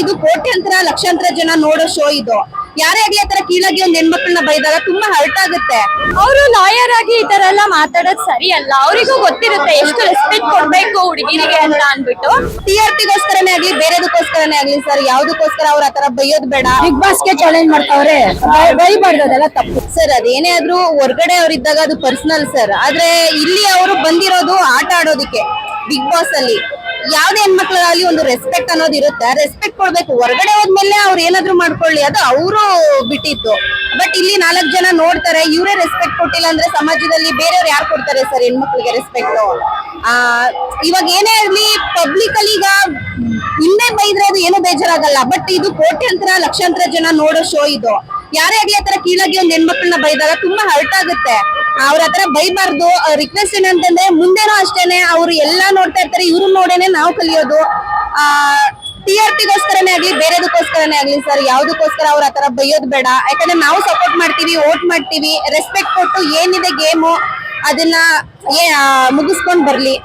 ಇದು ಕೋಟ್ಯಂತರ ಲಕ್ಷಾಂತರ ಜನ ನೋಡೋ ಶೋ ಇದು. ಯಾರೇ ಆಗ್ಲಿ ಆತರ ಕೀಳಾಗಿ ಒಂದ್ ಹೆಣ್ಮಕ್ಳನ್ನ ಬೈದಾಗ ತುಂಬಾ ಹರ್ಟ್ ಆಗುತ್ತೆ. ಅವರು ಲಾಯರ್ ಆಗಿ ಈ ತರ ಎಲ್ಲ ಮಾತಾಡೋದ್ ಸರಿ ಅಲ್ಲ ಅವರಿಗೂ ಗೊತ್ತಿರುತ್ತೆ ಎಷ್ಟು ರೆಸ್ಪೆಕ್ಟ್ ಕೊಡ್ಬೇಕು ಹುಡುಗಿರಿಗೆ ಅಂತ ಅನ್ಬಿಟ್ಟು ಟಿ ಆರ್ ಪಿಗೋಸ್ಕರನೇ ಆಗ್ಲಿ ಬೇರೆದಕ್ಕೋಸ್ಕರನೇ ಆಗ್ಲಿ ಸರ್ ಯಾವ್ದಕ್ಕೋಸ್ಕರ ಅವ್ರ ಆತರ ಬೈಯೋದ್ ಬೇಡ. ಬಿಗ್ ಬಾಸ್ಗೆ ಚಾಲೆಂಜ್ ಮಾಡ್ತಾವ್ರೆ ಬೈಬಾರ್ದು ಅದೆಲ್ಲ ತಪ್ಪು. ಸರ್ ಅದೇನೇ ಆದ್ರೂ ಹೊರ್ಗಡೆ ಅವ್ರ ಇದ್ದಾಗ ಅದು ಪರ್ಸನಲ್ ಸರ್ ಆದ್ರೆ ಇಲ್ಲಿ ಅವರು ಬಂದಿರೋದು ಆಟ ಆಡೋದಿಕ್ಕೆ ಬಿಗ್ ಬಾಸ್ ಅಲ್ಲಿ. ಯಾವ್ದೇ ಹೆಣ್ಮಕ್ಳಾಗ್ಲಿ ಒಂದು ರೆಸ್ಪೆಕ್ಟ್ ಅನ್ನೋದು ಇರುತ್ತೆ. ರೆಸ್ಪೆಕ್ಟ್ ಕೊಡ್ಬೇಕು. ಹೊರಗಡೆ ಹೋದ್ಮೇಲೆ ಅವ್ರು ಏನಾದ್ರು ಮಾಡ್ಕೊಳ್ಳಿ. ಅದು ಅವರು ಬಿಟ್ಟಿದ್ದು. ಬಟ್ ಇಲ್ಲಿ ನಾಲ್ಕು ಜನ ನೋಡ್ತಾರೆ. ಇವರೇ ರೆಸ್ಪೆಕ್ಟ್ ಕೊಟ್ಟಿಲ್ಲ ಅಂದ್ರೆ ಸಮಾಜದಲ್ಲಿ ಬೇರೆಯವ್ರು ಯಾರು ಕೊಡ್ತಾರೆ ಸರ್ ಹೆಣ್ಮಕ್ಳಿಗೆ ರೆಸ್ಪೆಕ್ಟ್ ಆ, ಇವಾಗ ಏನೇ ಇರ್ಲಿ ಪಬ್ಲಿಕ್ ಅಲ್ಲಿ ಈಗ ಹಿಂದೆ ಬೈದ್ರೆ ಅದು ಏನು ಬೇಜಾರಾಗಲ್ಲ. ಬಟ್ ಇದು ಕೋಟ್ಯಂತರ, ಲಕ್ಷಾಂತರ ಜನ ನೋಡೋ ಶೋ ಇದು. ಯಾರೇ ಆಗ್ಲಿ ಆತರ ಕೀಳಾಗಿ ಒಂದ್ ಹೆಣ್ಮಕ್ಳನ್ನ ಬೈದಾಗ ತುಂಬಾ ಹರ್ಟ್ ಆಗುತ್ತೆ. ಅವ್ರ ಹತ್ರ ಬೈಬಾರ್ದು. ರಿಕ್ವೆಸ್ಟ್ ಏನಂತಂದ್ರೆ ಮುಂದೆನೂ ಅಷ್ಟೇನೆ ಅವ್ರು ಎಲ್ಲಾ ನೋಡ್ತಾ ಇರ್ತಾರೆ ಇವ್ರು ನೋಡೇನೆ ನಾವು ಕಲಿಯೋದು. ಆ ಟಿ ಆರ್ ಪಿಗೋಸ್ಕರನೇ ಆಗ್ಲಿ, ಬೇರೆದಕ್ಕೋಸ್ಕರನೇ ಆಗ್ಲಿ ಸರ್ ಯಾವ್ದಕ್ಕೋಸ್ಕರ ಅವ್ರ ಆತರ ಬೈಯೋದ್ ಬೇಡ. ಯಾಕಂದ್ರೆ ನಾವು ಸಪೋರ್ಟ್ ಮಾಡ್ತೀವಿ ವೋಟ್ ಮಾಡ್ತೀವಿ ರೆಸ್ಪೆಕ್ಟ್ ಕೊಟ್ಟು ಏನಿದೆ ಗೇಮು ಅದನ್ನ ಮುಗಿಸ್ಕೊಂಡ್ ಬರ್ಲಿ.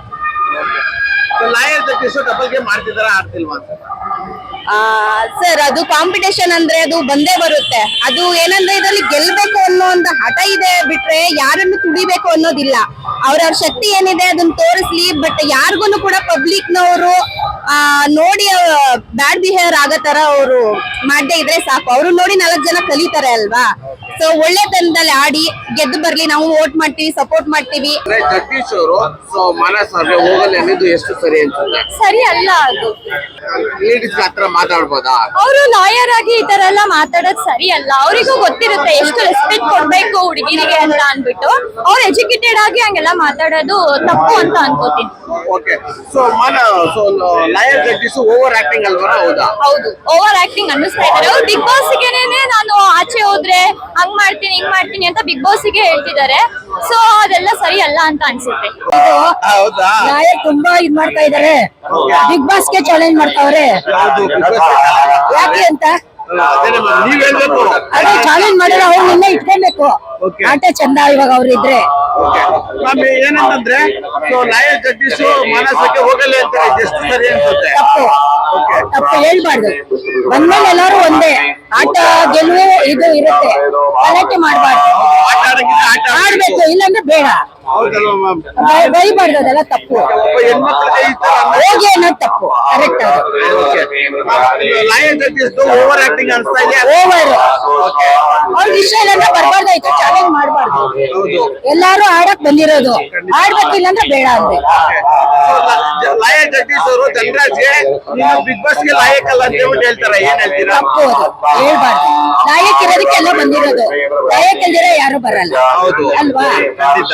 ಮಾಡ್ತಿದಾರ ಆಗ್ತಿಲ್ವಾ ಸರ್ ಅದು ಕಾಂಪಿಟೇಷನ್ ಅಂದ್ರೆ ಅದು ಬಂದೇ ಬರುತ್ತೆ. ಅದು ಏನಂದ್ರೆ ಇದರಲ್ಲಿ ಗೆಲ್ಬೇಕು ಅನ್ನೋ ಒಂದು ಹಠ ಇದೆ ಬಿಟ್ರೆ ಯಾರನ್ನು ತುಳಿಬೇಕು ಅನ್ನೋದಿಲ್ಲ. ಅವ್ರವ್ರ ಶಕ್ತಿ ಏನಿದೆ ಅದನ್ನ ತೋರಿಸ್ಲಿ ಬಟ್ ಯಾರಿಗೂ ಕೂಡ ಪಬ್ಲಿಕ್ ನವರು, ಆ ನೋಡಿ ಬ್ಯಾಡ್ ಬಿಹೇವಿಯರ್ ಆಗೋ ತರ ಅವರು ಮಾಡದೇ ಇದ್ರೆ ಸಾಕು. ಅವ್ರು ನೋಡಿ ನಾಲ್ಕು ಜನ ಕಲಿತಾರೆ ಅಲ್ವಾ? ಸೊ ಒಳ್ಳೆತನದಲ್ಲಿ ಆಡಿ ಗೆದ್ದು ಬರ್ಲಿ ನಾವು ವೋಟ್ ಮಾಡ್ತೀವಿ ಸಪೋರ್ಟ್ ಮಾಡ್ತೀವಿ. ಜಗದೀಶ್ ಅವರು ಸೊ ಮಾನಸ್ ಅವ್ರಿಗೆ ಹೋಗಲ್ಲ ಅನ್ನೋದು ಎಷ್ಟು ಸರಿ ಅನ್ಸುತ್ತೆ? ಸರಿ ಅಲ್ಲ ಅದು. ಲೇಡೀಸ್ ಹತ್ರ ಮಾತಾಡ್ಬೋದಾ? ಅವರು ಲಾಯರ್ ಆಗಿ ಈ ತರ ಎಲ್ಲ ಮಾತಾಡೋದು ಸರಿ ಅಲ್ಲ. ಅವರಿಗೂ ಗೊತ್ತಿರುತ್ತೆ ಎಷ್ಟು ರೆಸ್ಪೆಕ್ಟ್ ಕೊಡ್ಬೇಕು ಹುಡುಗಿರಿಗೆ ಅಂತ ಅನ್ಬಿಟ್ಟು ಅವ್ರು ಎಜುಕೇಟೆಡ್ ಆಗಿ ಹಂಗೆಲ್ಲ ಮಾತಾಡೋದು ತಪ್ಪು ಅಂತ ಅನ್ಕೋತೀನಿ. ಓಕೆ ಸೊ ಮಾನ so lawyer Jagadish over acting ಅಲ್ವಾ ಹೌದಾ? ಹೌದು. ಓವರ್ ಆಕ್ಟಿಂಗ್ ಅನ್ನಿಸ್ತಾ ಇದ್ದಾರೆ. ಅವ್ರು ಬಿಗ್ ಬಾಸ್ಗೆನೆ ನಾನು ಆಚೆ ಹೋದ್ರೆ ಹಂಗ್ ಮಾಡ್ತೀನಿ ಹಿಂಗ್ ಮಾಡ್ತೀನಿ ಅಂತ ಬಿಗ್ ಬಾಸ್ಗೆ ಹೇಳ್ತಿದ್ದಾರೆ. ಸೊ ಅದೆಲ್ಲ ಸರಿ ಅಲ್ಲ ಅಂತ ಅನ್ಸುತ್ತೆ. ಹೌದಾ? ನಾಯಕ್ ತುಂಬಾ ಇದ್ ಮಾಡ್ತಾ ಇದಾರೆ. ಬಿಗ್ ಬಾಸ್ಗೆ ಚಾಲೆಂಜ್ ಮಾಡ್ತಾವ್ರೆ. ಹೌದು ಯಾಕೆ ಅಂತ? ನೀವ್ ಹೇಳ್ಬೇಕು. ಅದೇ ಚಾಲೆಂಜ್ ಮಾಡಿದ್ರೆ ಅವ್ರು ನಿನ್ನೆ ಇಟ್ಕೊಬೇಕು. ಆಟ ಚಂದ ಇವಾಗ ಅವ್ರು ಇದ್ರೆ. ಓಕೆ ಮ್ಯಾಮ್ ಏನಂತಂದ್ರೆ ನಾಯಕ್ ಜಗದೀಶ್ ಮಾನಸಕ್ಕೆ ಹೋಗಲ್ಲ ಅಂತ ಎಷ್ಟು ಸರಿ ಅನ್ಸುತ್ತೆ? ತಪ್ಪು. ತಪ್ಪು ಹೇಳ್ಬಾರ್ದು. ಬಂದ್ಮೇಲೆ ಎಲ್ಲಾರು ಒಂದೇ. ಆಟ ಗೆಲುವು ಇದು ಇರುತ್ತೆ. ಗಲಾಟೆ ಮಾಡ್ಬಾರ್ದು. ಆಡ್ಬೇಕು ಇಲ್ಲಾಂದ್ರೆ ಬೇಡ. ಹೌದಲ್ವಾ ಮ್ಯಾಮ್ ಬೈ- ಬೈಬಾರ್ದು ಅದೆಲ್ಲ ತಪ್ಪು. ಹೋಗಿ ಅನ್ನೋದು ತಪ್ಪು. ಕರೆಕ್ಟ್ ಅದು. ಓವರ್ ಅವ್ರಿಗೆ ಇಷ್ಟ ಇಲ್ಲ ಅಂದ್ರೆ ಬರ್ಬಾರ್ದಾಯ್ತು ಚಾಲೆಂಜ್ ಮಾಡ್ಬಾರ್ದು. ಎಲ್ಲಾರು ಆಡಕ್ ಬಂದಿರೋದು. ಆಡ್ಬೇಕಿಲ್ಲ ಅಂದ್ರೆ ಬೇಡ ಅಂದೆ ಲಾಯರ್ ಜಗದೀಶ್ ಅವರು ಧನರಾಜ್ಗೆ ನೀನು ಬಿಗ್ ಬಾಸ್ಗೆ ಲಾಯಕ್ ಅಲ್ಲ ಅಂತ ಹೇಳ್ಬಿಟ್ಟು ಹೇಳ್ತಾರೆ? ಏನ್ ಹೇಳ್ತೀರಾ? ತಪ್ಪು ಅದು. ಹೇಳ್ಬಾರ್ದು. ನಾಯಕ್ ಇರೋದಕ್ಕೆಲ್ಲ ಬಂದಿರೋದು. ನಾಯಕ್ ಇಲ್ದಿರ ಯಾರು ಬರಲ್ಲ. ಹೌದು. ಅಲ್ವಾ? ಖಂಡಿತ.